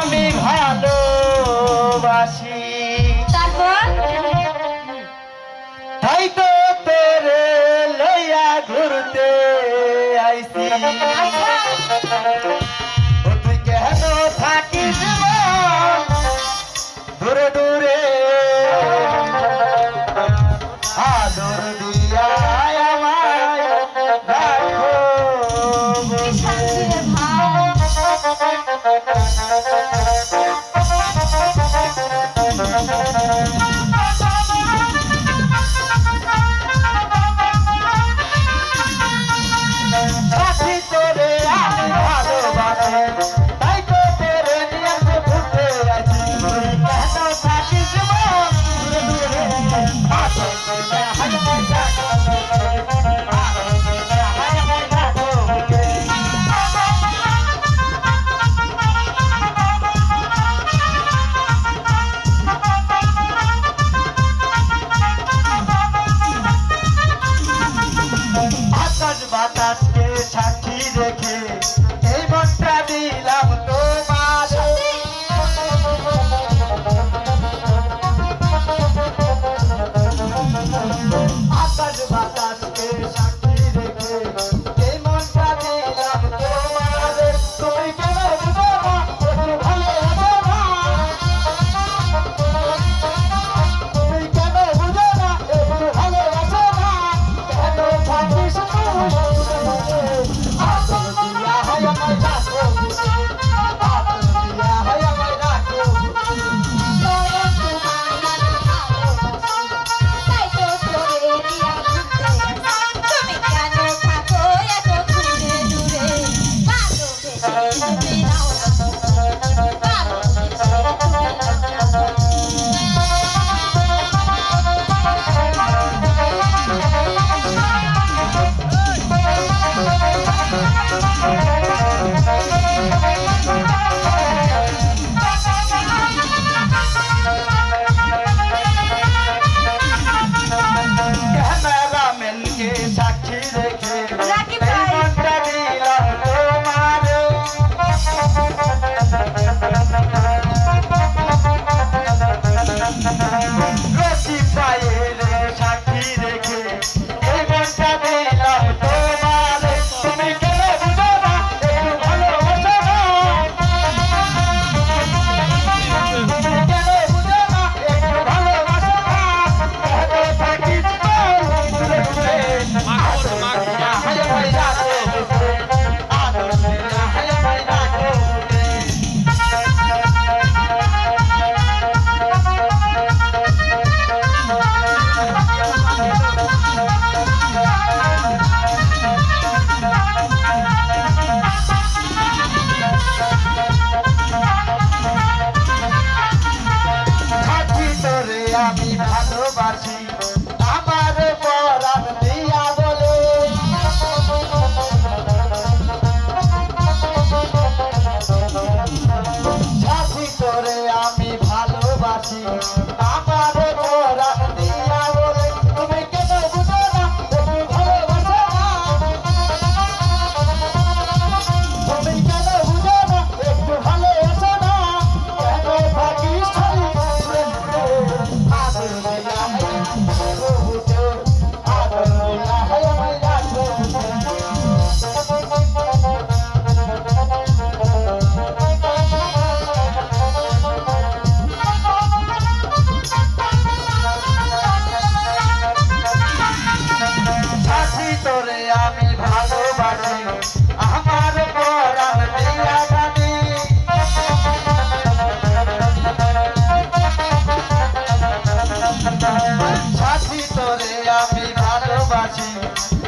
আমি ভালোবাসি। তারপর? তাই তো তোরে লইয়া ঘুরতে আইছি। আচ্ছা। তুই কেন থাকিস দূরে দূরে Thank you. patas. সাথী তোরে আমি ভালোবাসি।